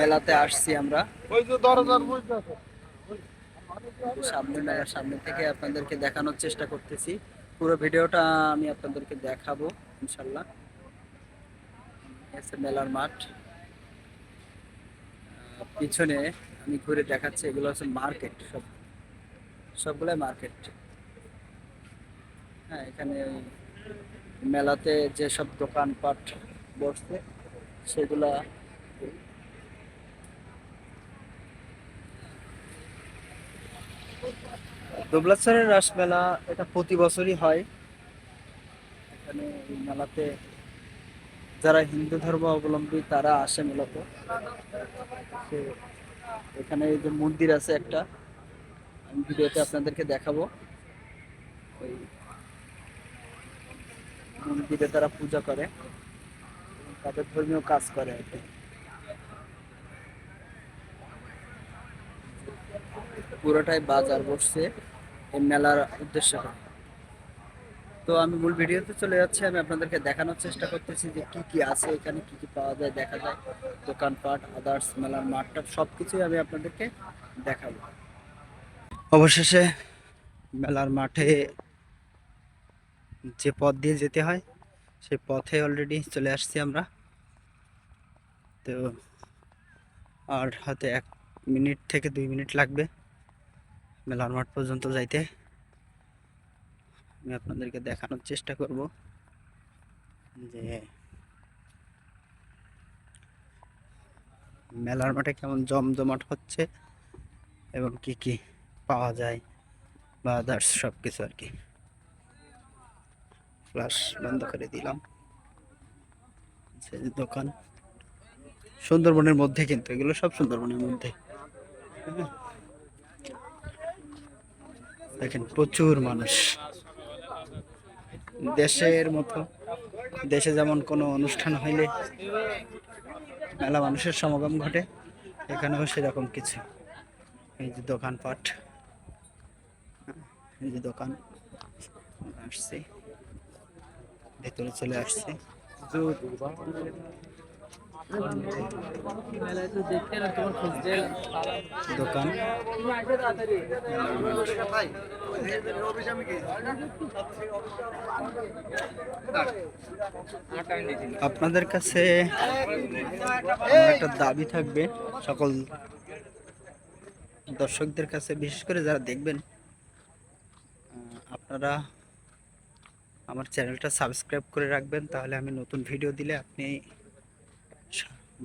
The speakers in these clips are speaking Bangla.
মেলাতে আসছি আমরা। সামনে মেলার সামনে থেকে আপনাদেরকে দেখানোর চেষ্টা করতেছি। পুরো ভিডিওটা আমি আপনাদেরকে দেখাবো ইনশাল্লাহ। এসে মেলার মাঠ। পিছনে আমি ঘুরে দেখাচ্ছি এগুলো হচ্ছে মার্কেট সব। সবগুলাই মার্কেট। হ্যাঁ এখানে মেলাতে যেসব দোকানপাট বসছে সেগুলা দুবলাচরের রাসমেলা এটা প্রতি বছরই হয়। এখানে এই মেলাতে যারা হিন্দু ধর্ম অবলম্বী, তারা আসে মূলত। এখানে এই যে মন্দির আছে একটা, আমি ভিডিওতে আপনাদেরকে দেখাবো। ওই মন্দিরে তারা পূজা করে তাদের ধর্মীয় কাজ করে আর কি। পুরোটাই বাজার বসছে। এই মেলার উদ্দেশ্য করে। তো আমি মূল ভিডিওতে চলে যাচ্ছি, আমি আপনাদেরকে দেখানোর চেষ্টা করতেছি যে কি কি আছে এখানে, কি কি পাওয়া যায়, দেখা যায়। দোকানপাট আদার্স মেলার মাঠটা সব কিছুই আমি আপনাদেরকে দেখাবো। অবশেষে মেলার মাঠে যে পথ দিয়ে যেতে হয়, সেই পথে অলরেডি চলে আসছি আমরা। তো আর হয়তো এক মিনিট থেকে দুই মিনিট লাগবে। মেলার মাঠ পর্যন্ত যাইতে আমি আপনাদেরকে দেখানোর চেষ্টা করব যে মেলার মাঠে কেমন জমজমাট হচ্ছে এবং কি কি পাওয়া যায় বা আদার্স সব কিছু আর কি। ফ্লাশ বন্ধ করে দিলাম। দোকান। সুন্দরবনের মধ্যে কিন্তু, এগুলো সব সুন্দরবনের মধ্যে। হ্যাঁ। দেখেন, প্রচুর মানুষ। দেশের মতো, দেশে যেমন কোনো অনুষ্ঠান হইলে মেলা মানুষের সমাগম ঘটে, এখানেও সেরকম কিছু। এই যে দোকানপাট, এই যে দোকান আসছে, ভেতরে চলে আসছে। দোকান। আপনাদের কাছে একটা দাবি থাকবে সকল দর্শকদের কাছে, বিশেষ করে যারা দেখবেন আপনারা আমার চ্যানেলটা সাবস্ক্রাইব করে রাখবেন, তাহলে আমি নতুন ভিডিও দিলে আপনি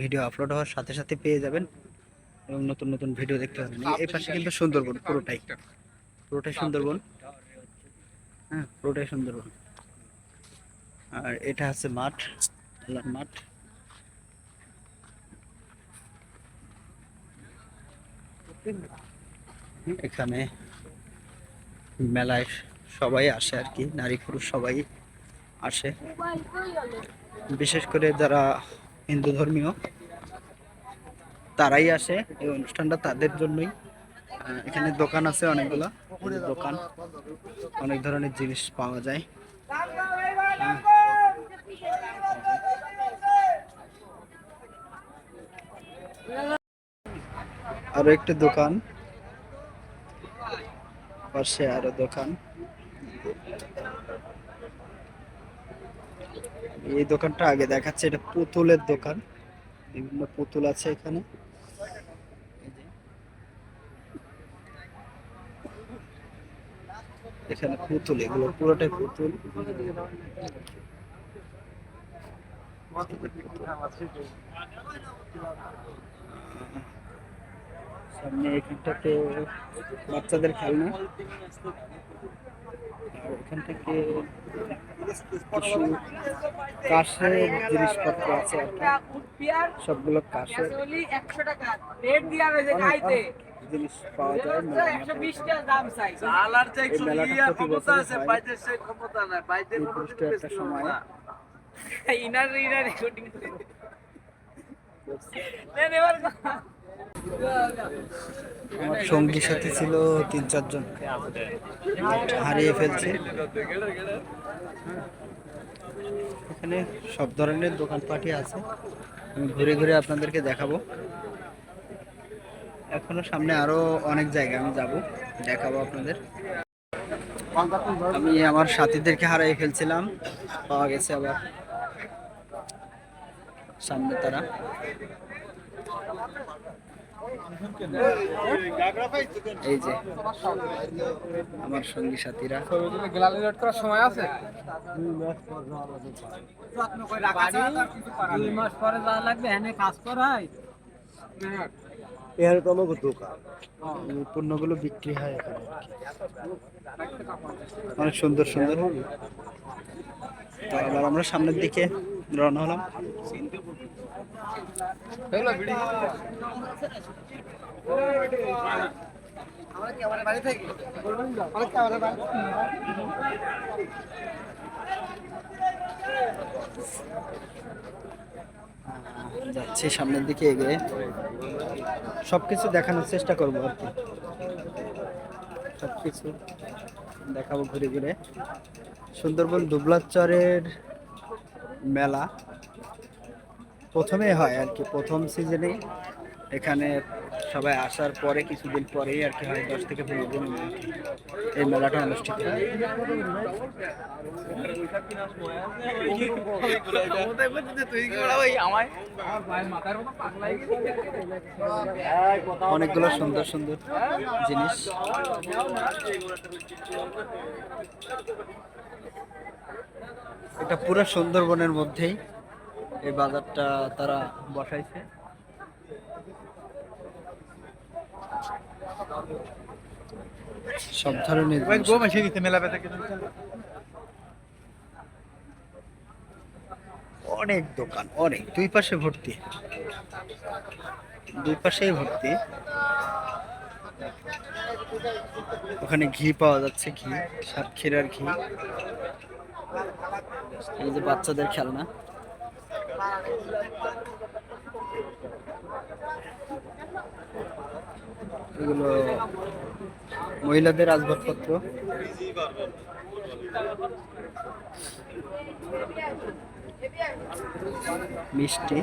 ভিডিও আপলোড হওয়ার সাথে সাথে পেয়ে যাবেন এবং নতুন নতুন ভিডিও দেখতে পাবেন। এই পাশে কিন্তু সুন্দরবন পুরোটাই। পুরোটাই সুন্দরবন। হ্যাঁ পুরোটাই সুন্দরবন। আর এটা আছে মাঠ খেলার মাঠ। এখানে মেলায় সবাই আসে আর কি নারী পুরুষ সবাই আসে। বিশেষ করে যারা হিন্দু ধর্মীয়, তারাই আসে এই অনুষ্ঠানটা তাদের জন্যই এখানে দোকান আছে অনেকগুলো, দোকান, অনেক ধরনের জিনিস পাওয়া যায়। আরও একটা দোকান, পাশে আরও দোকান এই দোকানটা আগে দেখাচ্ছে, এটা পুতুলের দোকান। বিভিন্ন পুতুল আছে এখানে। এখানে পুতুল, এগুলো পুরোটাই পুতুল। সামনে এখানটাতে বাচ্চাদের খেলনা। আর এখান থেকে কিছু কাঠের জিনিসপত্র আছে সবগুলো কাঠের একশো টাকা রেট দিয়া রয়েছে অনেক জিনিস পাওয়া যায় মেলাটা প্রতি ক্ষমতা আছে। ক্ষমতা নাই বাইদের এই কোনো পুরুষটা একটা সময়। ইনার ইনার রেকর্ডিং আমার সঙ্গী সাথী ছিল তিন চারজন। হারিয়ে ফেলছে। এখানে সব ধরনের দোকানপাটই আছে। আমি ঘুরে ঘুরে আপনাদেরকে দেখাবো। এখনও সামনে আরও অনেক জায়গা আমি যাব, দেখাবো আপনাদের। আমি আমার সাথীদেরকে হারিয়ে ফেলছিলাম, পাওয়া গেছে আবার সামনে তারা। এই যে, আমার সঙ্গী সাথীরা। লোড করার সময় আছে দুই মাস পরে যাওয়া লাগবে, এনে কাজ করাই এর তো দোকান পণ্যগুলো বিক্রি হয় এখানে অনেক সুন্দর সুন্দর। আবার আমরা সামনের দিকে রওনা হলাম। যাচ্ছি সামনের দিকে এগিয়ে। সবকিছু দেখানোর চেষ্টা করব আর কি। সব কিছু দেখাবো ঘুরে ঘুরে। সুন্দরবন দুবলাচরের মেলা প্রথমে হয় আর কি, প্রথম সিজনে এখানে সবাই আসার পরে কিছুদিন পরেই আর কি হয়, দশ থেকে পনেরো দিন এই মেলাটা অনুষ্ঠিত হয়। অনেকগুলো সুন্দর সুন্দর জিনিস। এটা পুরো সুন্দরবনের মধ্যেই এই বাজারটা তারা বসাইছে। সব ধরনের অনেক দোকান অনেক। দুই পাশে ভর্তি। দুই পাশেই ভর্তি। ওখানে ঘি পাওয়া যাচ্ছে ঘি সাতক্ষীরার ঘি। এই যে বাচ্চাদের খেলনা। এগুলো মহিলাদের আসবাবপত্র। মিষ্টি।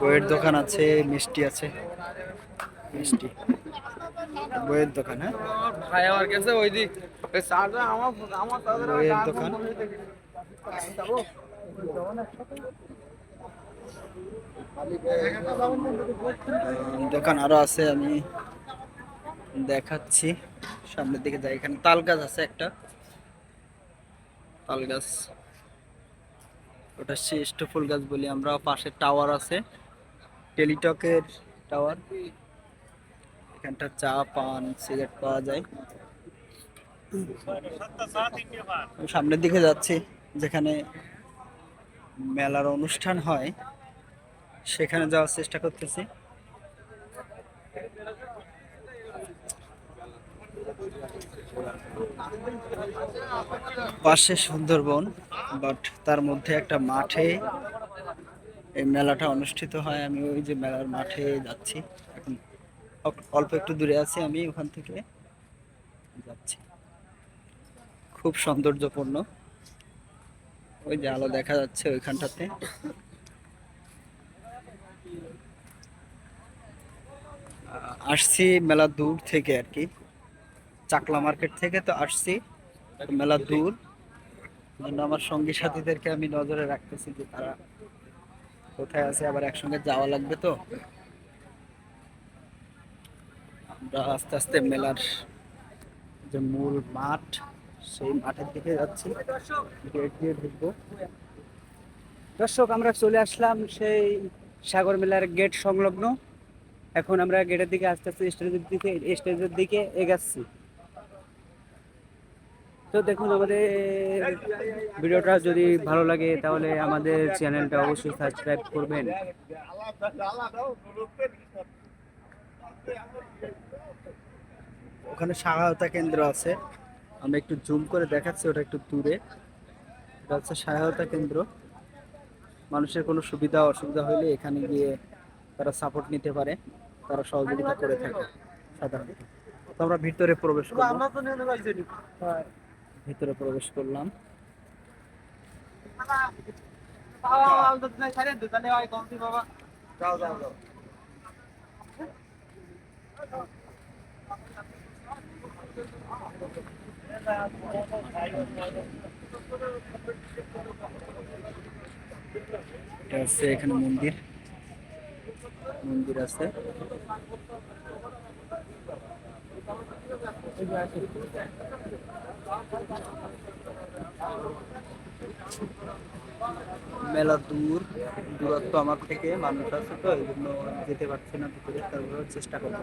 বইয়ের দোকান আছে মিষ্টি আছে। মিষ্টি। বইয়ের দোকান হ্যাঁ? ভাই আমার কাছে ওই দিক বইয়ের দোকান। দোকান আরও আছে, আমি দেখাচ্ছি। সামনের দিকে যাই এখানে। তাল গাছ আছে একটা। তাল গাছ। ওটা শ্রেষ্ঠ ফুল গাছ বলি আমরা। পাশে টাওয়ার আছে। টেলিটকের টাওয়ার। এখানটা চা, পান, সিগারেট পাওয়া যায়। সামনের দিকে যাচ্ছি, যেখানে মেলার অনুষ্ঠান হয়। সেখানে যাওয়ার চেষ্টা করতেছি। পাশে সুন্দরবন বাট তার মধ্যে একটা মাঠে এই মেলাটা অনুষ্ঠিত হয়। আমি ওই যে মেলার মাঠে যাচ্ছি। এখন অল্প- একটু দূরে আছি আমি ওখান থেকে যাচ্ছি। খুব সৌন্দর্যপূর্ণ। ওই যে আলো দেখা যাচ্ছে ওইখানটাতে। আসছি মেলা দূর থেকে আর কি। চাকলা মার্কেট থেকে তো আসছি, মেলা দূর। আমার সঙ্গী সাথীদেরকে আমি নজরে রাখতেছি যে তারা কোথায় আছে, আবার একসঙ্গে যাওয়া লাগবে তো। আমরা আস্তে আস্তে মেলার যে মূল মাঠ, সেই মাঠের দিকে যাচ্ছি। গেট দিয়ে ঢুকবো। দর্শক, আমরা চলে আসলাম সেই সাগর মেলার গেট সংলগ্ন। এখন আমরা গেটের দিকে আস্তে আস্তে স্টেজের দিকে স্টেজের দিকে এগাচ্ছি। তো দেখুন, আমাদের ভিডিওটা যদি ভালো লাগে, তাহলে আমাদের চ্যানেলটা অবশ্যই সাবস্ক্রাইব করবেন। ওখানে সহায়তা কেন্দ্র আছে। আমি একটু জুম করে দেখাচ্ছি, ওটা একটু দূরে। এটা হচ্ছে সহায়তা কেন্দ্র। মানুষের কোনো সুবিধা, অসুবিধা হলে এখানে গিয়ে তারা সাপোর্ট নিতে পারে তারা সহযোগিতা করে থাকে সাধারণত। তো আমরা ভিতরে প্রবেশ করলাম। পাইছি ভিতরে প্রবেশ করলাম। এখানে মন্দির। মন্দির আছে। মেলা দূর, দূরত্ব আমার থেকে মানুষ আছে তো, এই জন্য যেতে পারছি না, ভিতরে তারপরে চেষ্টা করব।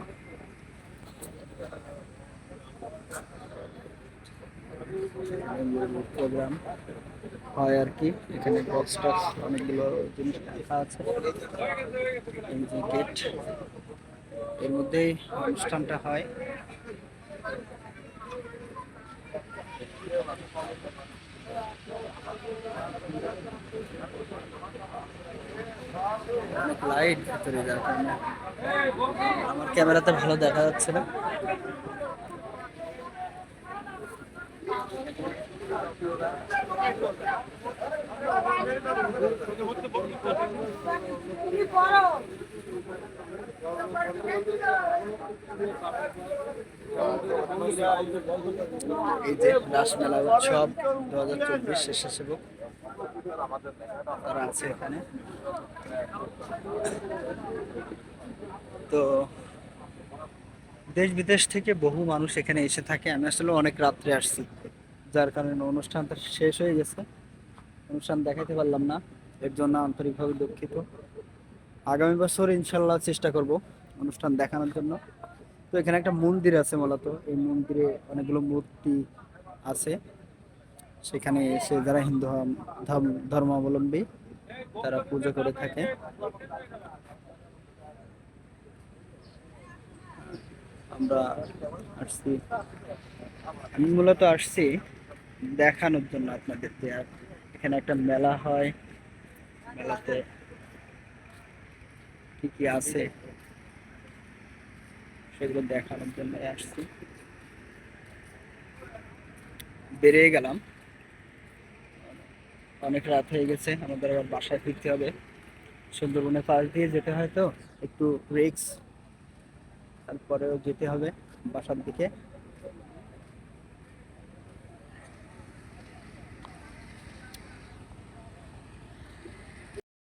প্রোগ্রাম হয় আর কি। এখানে বক্স টক্স অনেকগুলো জিনিস রাখা আছে। গেটের মধ্যেই অনুষ্ঠানটা হয়। অনেক লাইট ভিতরে যার কারণে আমার ক্যামেরাতে ভালো দেখা যাচ্ছে না। এই যে রাসমেলা উৎসব দু হাজার চব্বিশ স্বেচ্ছাসেবক তারা আছে এখানে। তো দেশ বিদেশ থেকে বহু মানুষ এখানে এসে থাকে। আমি আসলে অনেক রাত্রে আসছি। যার কারণে অনুষ্ঠানটা শেষ হয়ে গেছে। অনুষ্ঠান দেখাতে পারলাম না, এর জন্য আন্তরিকভাবে দুঃখিত। আগামী বছর ইনশাল্লাহ চেষ্টা করব অনুষ্ঠান দেখানোর জন্য। তো এখানে একটা মন্দির আছে মূলত, এই মন্দিরে অনেকগুলো মূর্তি আছে। সেখানে এসে যারা হিন্দু ধর্ম- ধর্ম- ধর্মাবলম্বী, তারা পুজো করে থাকে। আমরা আসছি। আমি মূলত আসছি দেখানোর জন্য আপনাদেরকে আর এখানে একটা মেলা হয়। মেলাতে কি কি আছে? সেগুলো দেখানোর জন্য আসছি। বেরিয়ে গেলাম। অনেক রাত হয়ে গেছে, আমাদের আবার বাসায় ফিরতে হবে। সুন্দরবনের পাশ দিয়ে যেতে হয় তো, একটু রিক্স, তারপরেও যেতে হবে বাসার দিকে।